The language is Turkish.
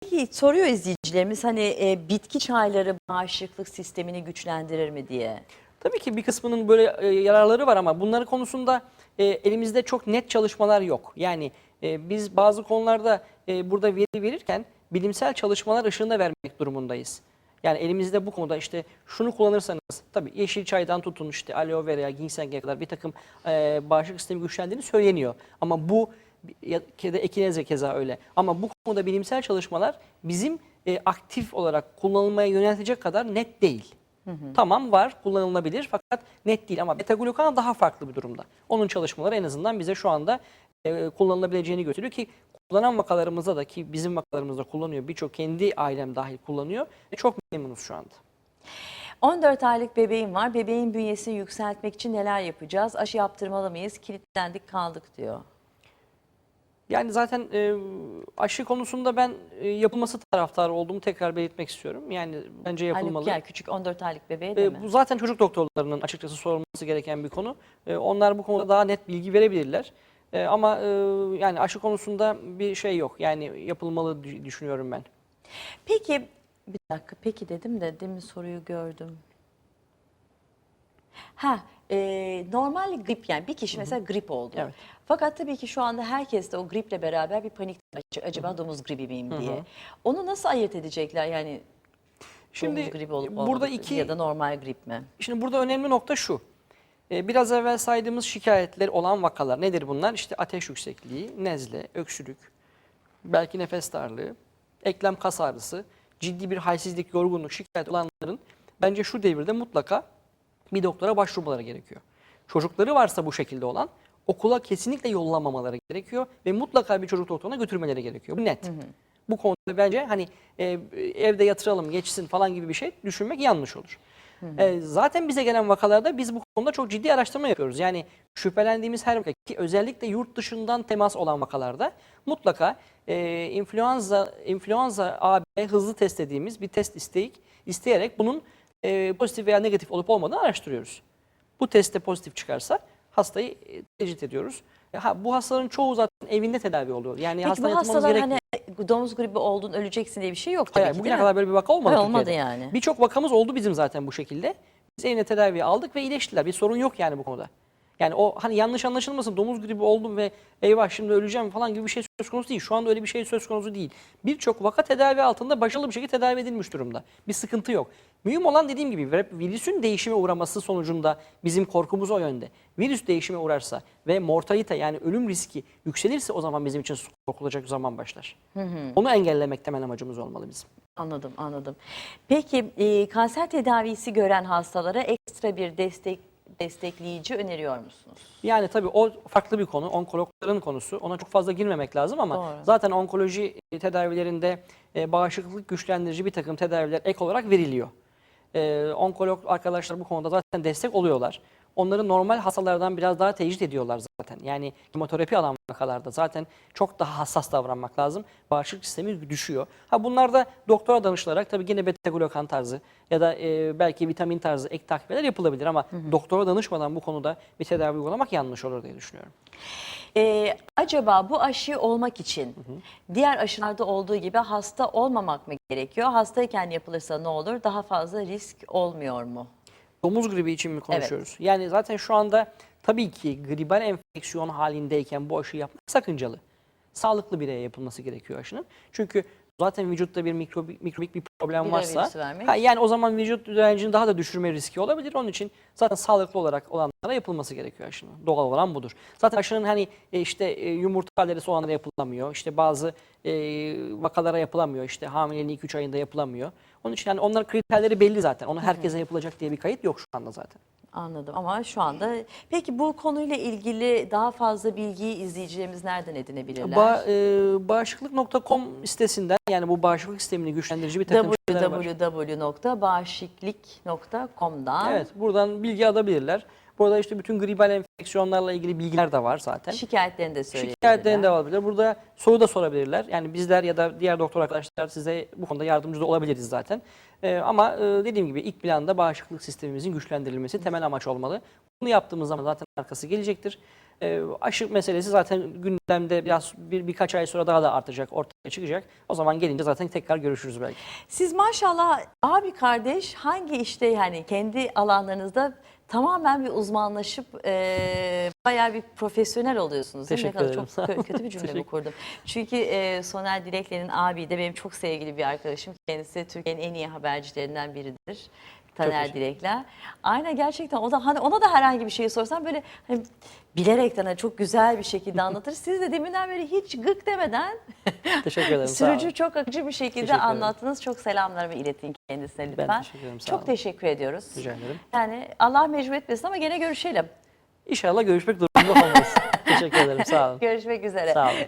Peki soruyor izleyicilerimiz hani e, bitki çayları bağışıklık sistemini güçlendirir mi diye. Tabii ki bir kısmının böyle e, yararları var ama bunları konusunda e, elimizde çok net çalışmalar yok. Yani e, biz bazı konularda e, burada veri verirken bilimsel çalışmalar ışığında vermek durumundayız. Yani elimizde bu konuda işte şunu kullanırsanız tabii yeşil çaydan tutun işte aloe vera, ginseng'e kadar bir takım e, bağışıklık sistemi güçlendiğini söyleniyor. Ama bu ya, keda ekineze keza öyle. Ama bu konuda bilimsel çalışmalar bizim e, aktif olarak kullanılmaya yöneltecek kadar net değil. Tamam var kullanılabilir fakat net değil ama beta glukan daha farklı bir durumda. Onun çalışmaları en azından bize şu anda e, kullanılabileceğini gösteriyor ki kullanan vakalarımızda da ki bizim vakalarımızda kullanıyor birçok kendi ailem dahil kullanıyor. ve Çok memnunuz şu anda. 14 aylık bebeğim var. Bebeğin bünyesini yükseltmek için neler yapacağız? Aşı yaptırmalı mıyız? Kilitlendik kaldık diyor. Yani zaten e, aşı konusunda ben e, yapılması taraftarı olduğumu tekrar belirtmek istiyorum. Yani bence yapılmalı. Halbuki küçük 14 aylık bebeğe de E, mi? bu zaten çocuk doktorlarının açıkçası sorulması gereken bir konu. E, onlar bu konuda daha net bilgi verebilirler. E, ama e, yani aşı konusunda bir şey yok. Yani yapılmalı dü- düşünüyorum ben. Peki bir dakika peki dedim de demin soruyu gördüm. Ha e, normal grip yani bir kişi mesela grip oldu. Evet. Fakat tabii ki şu anda herkes de o griple beraber bir panik acaba domuz gribi miyim diye. Onu nasıl ayırt edecekler yani Şimdi domuz gribi olup burada iki ya da normal grip mi? Şimdi burada önemli nokta şu. Biraz evvel saydığımız şikayetler olan vakalar nedir bunlar? İşte ateş yüksekliği, nezle, öksürük, belki nefes darlığı, eklem kas ağrısı, ciddi bir halsizlik, yorgunluk, şikayet olanların bence şu devirde mutlaka bir doktora başvurmaları gerekiyor. Çocukları varsa bu şekilde olan okula kesinlikle yollamamaları gerekiyor ve mutlaka bir çocuk doktoruna götürmeleri gerekiyor. Bu net. Bu konuda bence hani e, evde yatıralım geçsin falan gibi bir şey düşünmek yanlış olur. E, zaten bize gelen vakalarda biz bu konuda çok ciddi araştırma yapıyoruz. Yani şüphelendiğimiz her vaka ki özellikle yurt dışından temas olan vakalarda mutlaka e, influenza influenza AB hızlı test dediğimiz bir test isteyik isteyerek bunun e, pozitif veya negatif olup olmadığını araştırıyoruz. Bu testte pozitif çıkarsa hastayı e, tecrit ediyoruz. E, Ha, bu hastaların çoğu zaten evinde tedavi oluyor. Yani Peki bu hastalar hani domuz gribi oldun öleceksin diye bir şey yok tabii Hayır, ki bugüne mi? kadar böyle bir vaka olmadı Hayır, olmadı Türkiye'de. yani. Birçok vakamız oldu bizim zaten bu şekilde. Biz evine tedavi aldık ve iyileştiler. Bir sorun yok yani bu konuda. Yani o hani yanlış anlaşılmasın domuz gribi oldum ve eyvah şimdi öleceğim falan gibi bir şey söz konusu değil. Şu anda öyle bir şey söz konusu değil. Birçok vaka tedavi altında başarılı bir şekilde tedavi edilmiş durumda. Bir sıkıntı yok. Mühim olan dediğim gibi vir- virüsün değişime uğraması sonucunda bizim korkumuz o yönde. Virüs değişime uğrarsa ve mortalite yani ölüm riski yükselirse o zaman bizim için korkulacak zaman başlar. Onu engellemek temel amacımız olmalı bizim. Anladım, anladım. Peki e, kanser tedavisi gören hastalara ekstra bir destek destekleyici öneriyor musunuz? Yani tabii o farklı bir konu. Onkologların konusu. Ona çok fazla girmemek lazım ama Doğru. zaten onkoloji tedavilerinde e, bağışıklık güçlendirici bir takım tedaviler ek olarak veriliyor. E, onkolog arkadaşlar bu konuda zaten destek oluyorlar. Onları normal hastalardan biraz daha tecrit ediyorlar zaten. Yani kemoterapi alan vakalarda zaten çok daha hassas davranmak lazım. Bağışıklık sistemi düşüyor. Ha bunlar da doktora danışılarak tabii yine beta glukan tarzı ya da e, belki vitamin tarzı ek takviyeler yapılabilir ama doktora danışmadan bu konuda bir tedavi uygulamak yanlış olur diye düşünüyorum. E, acaba bu aşı olmak için diğer aşılarda olduğu gibi hasta olmamak mı gerekiyor? Hastayken yapılırsa ne olur? Daha fazla risk olmuyor mu? Domuz gribi için mi konuşuyoruz? Yani zaten şu anda tabii ki gribal enfeksiyon halindeyken bu aşıyı yapmak sakıncalı. Sağlıklı bireye yapılması gerekiyor aşının. Çünkü zaten vücutta bir mikrobik, mikrobik bir problem Bir varsa ha, yani o zaman vücut direncini daha da düşürme riski olabilir. Onun için zaten sağlıklı olarak olanlara yapılması gerekiyor aşının. Doğal olan budur. Zaten aşının hani e, işte e, yumurta alerjisi olanlara yapılamıyor. İşte bazı e, vakalara yapılamıyor. İşte hamileliğin 2-3 ayında yapılamıyor. Onun için yani onların kriterleri belli zaten. Onu herkese yapılacak diye bir kayıt yok şu anda zaten. Anladım ama şu anda peki bu konuyla ilgili daha fazla bilgiyi izleyicilerimiz nereden edinebilirler? Ba, e, bağışıklık.com sitesinden yani bu bağışıklık sistemini güçlendirici bir takım şeyler var. www.bağışıklik.com'dan Evet buradan bilgi alabilirler. Burada işte bütün gribal enfeksiyonlarla ilgili bilgiler de var zaten. şikayetlerini de söyleyebilirler. Şikayetlerini de alabilirler. Burada soru da sorabilirler. Yani bizler ya da diğer doktor arkadaşlar size bu konuda yardımcı da olabiliriz zaten. E, ama e, dediğim gibi ilk planda bağışıklık sistemimizin güçlendirilmesi temel amaç olmalı. Bunu yaptığımız zaman zaten arkası gelecektir. E, aşı meselesi zaten gündemde biraz bir birkaç ay sonra daha da artacak, ortaya çıkacak. O zaman gelince zaten tekrar görüşürüz belki. Siz maşallah abi kardeş hangi işte yani kendi alanlarınızda tamamen bir uzmanlaşıp e, bayağı bir profesyonel oluyorsunuz. Teşekkür kadar ederim. Çok kö- kötü bir cümle mi Teşekkür- kurdum? Çünkü e, Soner Dilekler'in abi de benim çok sevgili bir arkadaşım. Kendisi Türkiye'nin en iyi habercilerinden biridir. Taner Dilekler. Aynen gerçekten o da hani ona da herhangi bir şey sorsan böyle hani bilerekten hani çok güzel bir şekilde anlatır. Siz de deminden beri hiç gık demeden Teşekkür ederim. Sürücü çok akıcı bir şekilde anlattınız. Çok selamlarımı iletin kendisine lütfen. Ben teşekkür ederim, sağ Çok olun. teşekkür ediyoruz. Rica ederim. Yani Allah mecbur etmesin ama gene görüşelim. İnşallah görüşmek durumunda olmayız. Teşekkür ederim. Sağ olun. Görüşmek üzere. Sağ olun.